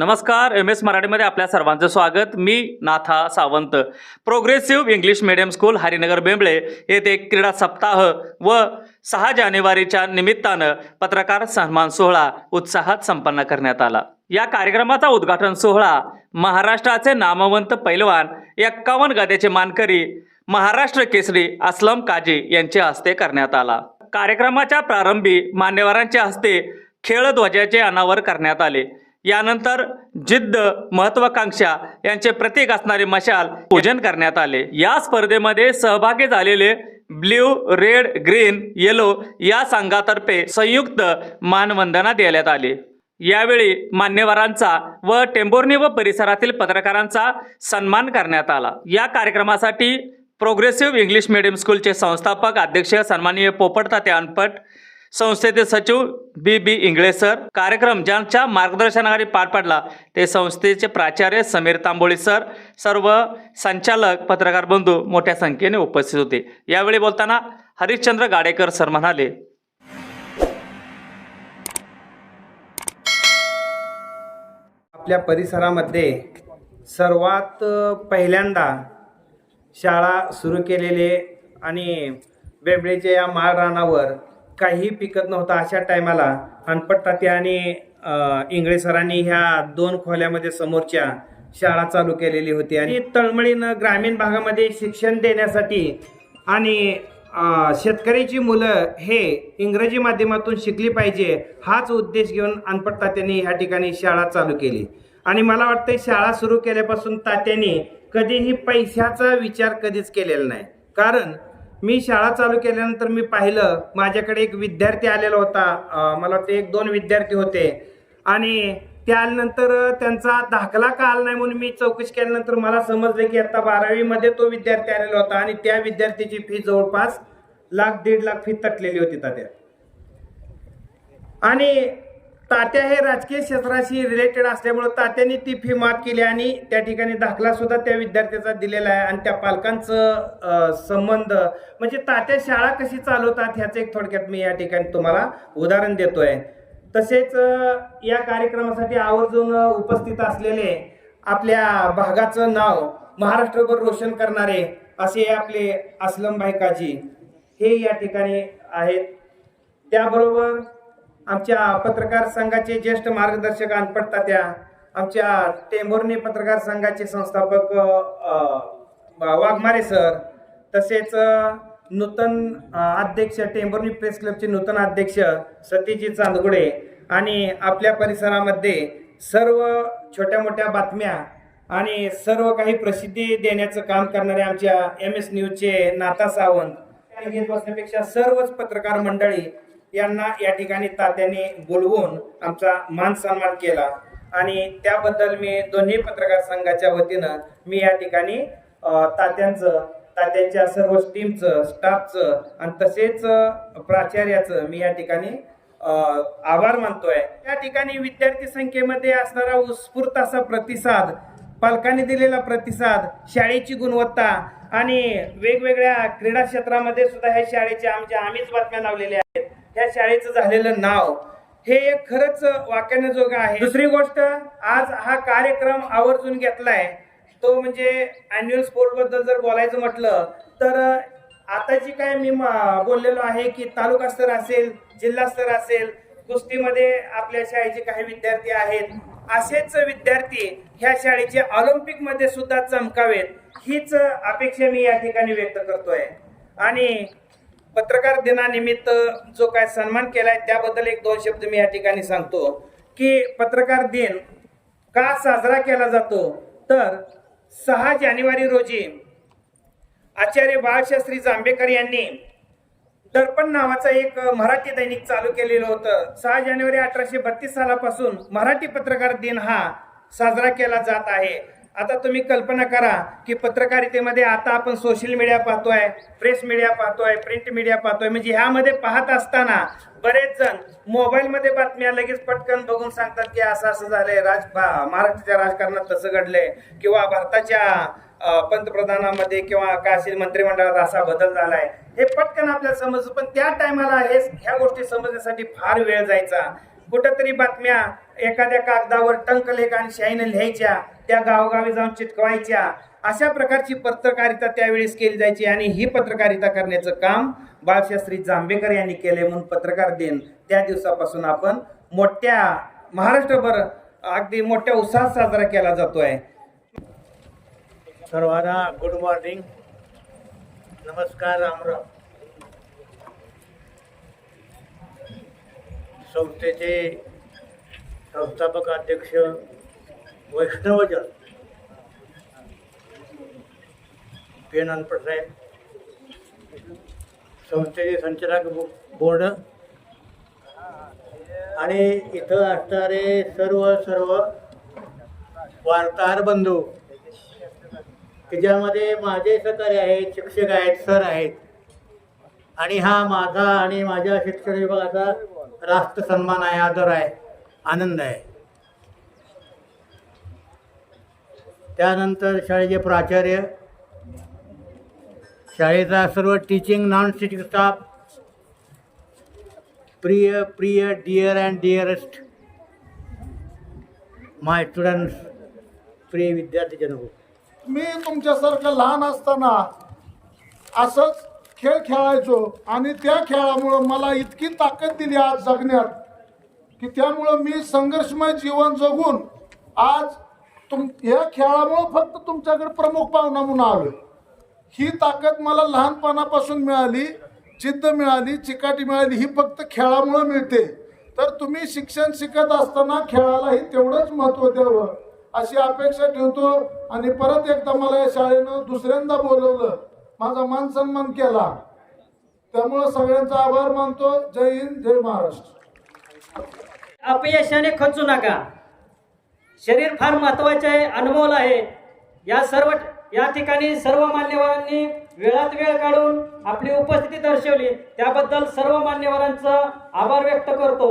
नमस्कार M S मराठीमध्ये आपल्या सर्वांचं स्वागत. मी Natha Sawant. Progressive English medium school Harinagar Bembale येथे क्रीडा सप्ताह व सहा जानेवारीच्या निमित्तानं पत्रकार सन्मान सोहळा उत्साहात संपन्न करण्यात आला. या कार्यक्रमाचा उद्घाटन सोहळा महाराष्ट्राचे नामवंत पैलवान एक्कावन्न गद्याचे मानकरी महाराष्ट्र केसरी असलम काजी यांच्या हस्ते करण्यात आला. कार्यक्रमाच्या प्रारंभी मान्यवरांच्या हस्ते खेळ ध्वजाचे अनावर करण्यात आले. यानंतर जिद्द महत्वाकांक्षा यांचे प्रतीक असणारे मशाल पूजन करण्यात आले. या स्पर्धेमध्ये सहभागी झालेले ब्ल्यू रेड ग्रीन येलो या संघातर्फे संयुक्त मानवंदना देण्यात आली. यावेळी मान्यवरांचा व टेंभुर्णी व परिसरातील पत्रकारांचा सन्मान करण्यात आला. या कार्यक्रमासाठी प्रोग्रेसिव्ह इंग्लिश मीडियम स्कूलचे संस्थापक अध्यक्ष सन्माननीय पोपट तात्या अनपट संस्थेचे सचिव बी बी इंगळे सर. कार्यक्रम ज्यांच्या मार्गदर्शनाखाली पार पडला ते संस्थेचे प्राचार्य समीर तांबोळी सर. सर्व संचालक पत्रकार बंधू मोठ्या संख्येने उपस्थित होते. यावेळी बोलताना हरिश्चंद्र गाडेकर सर म्हणाले आपल्या परिसरामध्ये सर्वात पहिल्यांदा शाळा सुरू केलेले आणि वेबळेच्या या माळ रानावर काही पिकत नव्हतं अशा टायमाला अनपट तात्या आणि इंगळे सरांनी ह्या दोन खोल्यामध्ये समोरच्या शाळा चालू केलेली होती. आणि तळमळीनं ग्रामीण भागामध्ये शिक्षण देण्यासाठी आणि शेतकऱ्याची मुलं हे इंग्रजी माध्यमातून शिकली पाहिजे हाच उद्देश घेऊन अनपट तात्यांनी ह्या ठिकाणी शाळा चालू केली. आणि मला वाटतं शाळा सुरू केल्यापासून तात्यांनी कधीही पैशाचा विचार कधीच केलेला नाही. कारण मी शाळा चालू केल्यानंतर मी पाहिलं माझ्याकडे एक विद्यार्थी आलेला होता. मला वाटतं एक दोन विद्यार्थी होते. आणि त्या आल्यानंतर त्यांचा दाखला का आला नाही म्हणून मी चौकशी केल्यानंतर मला समजलं की आता बारावीमध्ये तो विद्यार्थी आलेला होता आणि त्या विद्यार्थ्याची फी जवळपास लाख दीड लाख फी तटलेली होती त्या आणि तात्या हे राजकीय क्षेत्राशी रिलेटेड असल्यामुळं तात्यांनी ती फी माफ केली आणि त्या ठिकाणी दाखला सुद्धा त्या विद्यार्थ्याचा दिलेला आहे आणि त्या पालकांचं संबंध. म्हणजे तात्या शाळा कशी चालवतात ह्याचं एक थोडक्यात मी या ठिकाणी तुम्हाला उदाहरण देतोय. तसेच या कार्यक्रमासाठी आवर्जून उपस्थित असलेले आपल्या भागाचं नाव महाराष्ट्रभर रोशन करणारे असे आपले अस्लम भाई काजी हे या ठिकाणी आहेत. त्याबरोबर आमच्या पत्रकार संघाचे ज्येष्ठ मार्गदर्शक अनपट त्या आमच्या टेंभुर्णी पत्रकार संघाचे संस्थापक वाघमारे सर तसेच नूतन अध्यक्ष टेंभुर्णी प्रेस क्लबचे नूतन अध्यक्ष सतीजी चांदगुडे आणि आपल्या परिसरामध्ये सर्व छोट्या मोठ्या बातम्या आणि सर्व काही प्रसिद्धी देण्याचं काम करणारे आमच्या एम एस न्यूजचे नाता सावंत. घेत बसण्यापेक्षा सर्वच पत्रकार मंडळी यांना या ठिकाणी तात्यांनी बोलवून आमचा मान सन्मान केला. आणि त्याबद्दल मी दोन्ही पत्रकार संघाच्या वतीनं मी या ठिकाणी तात्यांचं तात्यांच्या सर्व टीमचं स्टाफचं आणि तसेच प्राचार्याचं मी या ठिकाणी आभार मानतोय. या ठिकाणी विद्यार्थी संख्येमध्ये असणारा उत्स्फूर्त असा प्रतिसाद पालकांनी दिलेला प्रतिसाद शाळेची गुणवत्ता आणि वेगवेगळ्या क्रीडा क्षेत्रामध्ये सुद्धा ह्या शाळेच्या आमच्या आम्हीच बातम्या लावलेल्या या ह्या शाळेचं झालेलं नाव हे एक खरंच वाक्यानजोगं आहे. दुसरी गोष्ट आज हा कार्यक्रम आवर्जून घेतलाय तो म्हणजे अॅन्युअल स्पोर्टबद्दल जर बोलायचं म्हटलं तर आता जी काय मी बोललेलो आहे की तालुका स्तर असेल जिल्हा स्तर असेल कुस्तीमध्ये आपल्या शाळेचे काही विद्यार्थी आहेत असेच विद्यार्थी ह्या शाळेचे ऑलिम्पिकमध्ये सुद्धा चमकावेत हीच अपेक्षा मी या ठिकाणी व्यक्त करतोय. आणि पत्रकार दिनानिमित्त जो काय सन्मान केलाय त्याबद्दल एक दोन शब्द मी या ठिकाणी सांगतो की पत्रकार दिन का साजरा केला जातो? तर सहा जानेवारी रोजी आचार्य बाळशास्त्री जांभेकर यांनी दर्पण नावाचं एक मराठी दैनिक चालू केलेलं होतं. सहा जानेवारी अठराशे बत्तीस सालापासून मराठी पत्रकार दिन हा साजरा केला जात आहे. आता तुम्ही कल्पना करा की पत्रकारितेमध्ये आता आपण सोशल मीडिया पाहतोय प्रेस मीडिया पाहतोय प्रिंट मीडिया पाहतोय. म्हणजे ह्यामध्ये पाहत असताना बरेच जण मोबाईलमध्ये बातम्या लगेच पटकन बघून सांगतात की असं असं झालंय राज भा- महाराष्ट्राच्या राजकारणात तसं घडलंय किंवा भारताच्या पंतप्रधानामध्ये किंवा काय असेल मंत्रिमंडळात असा बदल झालाय. हे पटकन आपल्याला समजतं. पण त्या टायमाला हे ह्या गोष्टी समजण्यासाठी फार वेळ जायचा. कुठंतरी बातम्या एखाद्या कागदावर टंकलेख आणि शाईनं लिहायच्या त्या गावोगावी जाऊन चिटकवायच्या अशा प्रकारची पत्रकारिता त्यावेळेस केली जायची आणि ही पत्रकारिता करण्याचं काम बाळशास्त्री जांभेकर यांनी केले म्हणून पत्रकार दिन त्या दिवसापासून आपण मोठ्या महाराष्ट्रभर अगदी मोठ्या उत्साहात साजरा केला जातो आहे सर्वांना गुड मॉर्निंग नमस्कार रामराम. संस्थेचे संस्थापक अध्यक्ष वैष्णवजन. पी एन साहेब. संस्थेचे संचालक बो- बोर्ड. आणि इथं असणारे सर्व सर्व वार्ताहर बंधू की ज्यामध्ये माझे सहकारी आहेत शिक्षक आहेत सर आहेत. आणि हा माझा आणि माझ्या शिक्षण विभागाचा राष्ट्र सन्मान आहे आदर आहे. आनंद आहे. त्यानंतर शाळेचे प्राचार्य शाळेचा सर्व टीचिंग नॉन टीचिंग स्टाफ प्रिय प्रिय dear and dearest my students प्रिय विद्यार्थी जनहो मी तुमच्यासारखं लहान असताना असंच खेळ खेळायचो आणि त्या खेळामुळं मला इतकी ताकद दिली आज जगण्यात. की त्यामुळं मी संघर्षमय जीवन जगून आज तुम या खेळामुळं फक्त तुमच्याकडे प्रमुख पाहुणा म्हणून आलो ही ताकद मला लहानपणापासून मिळाली जिद्द मिळाली चिकाटी मिळाली ही फक्त खेळामुळं मिळते. तर तुम्ही शिक्षण शिकत असताना खेळालाही तेवढंच महत्त्व द्यावं अशी अपेक्षा ठेवतो. आणि परत एकदा मला या शाळेनं दुसऱ्यांदा बोलवलं माझा मान सन्मान केला. त्यामुळं सगळ्यांचा आभार मानतो. जय हिंद जय महाराष्ट्र. अपयशाने खचू नका. शरीर फार महत्त्वाचे आहे अनमोल आहे. या सर्व या ठिकाणी सर्व मान्यवरांनी वेळात वेळ काढून आपली उपस्थिती दर्शवली. त्याबद्दल सर्व मान्यवरांचा आभार व्यक्त करतो.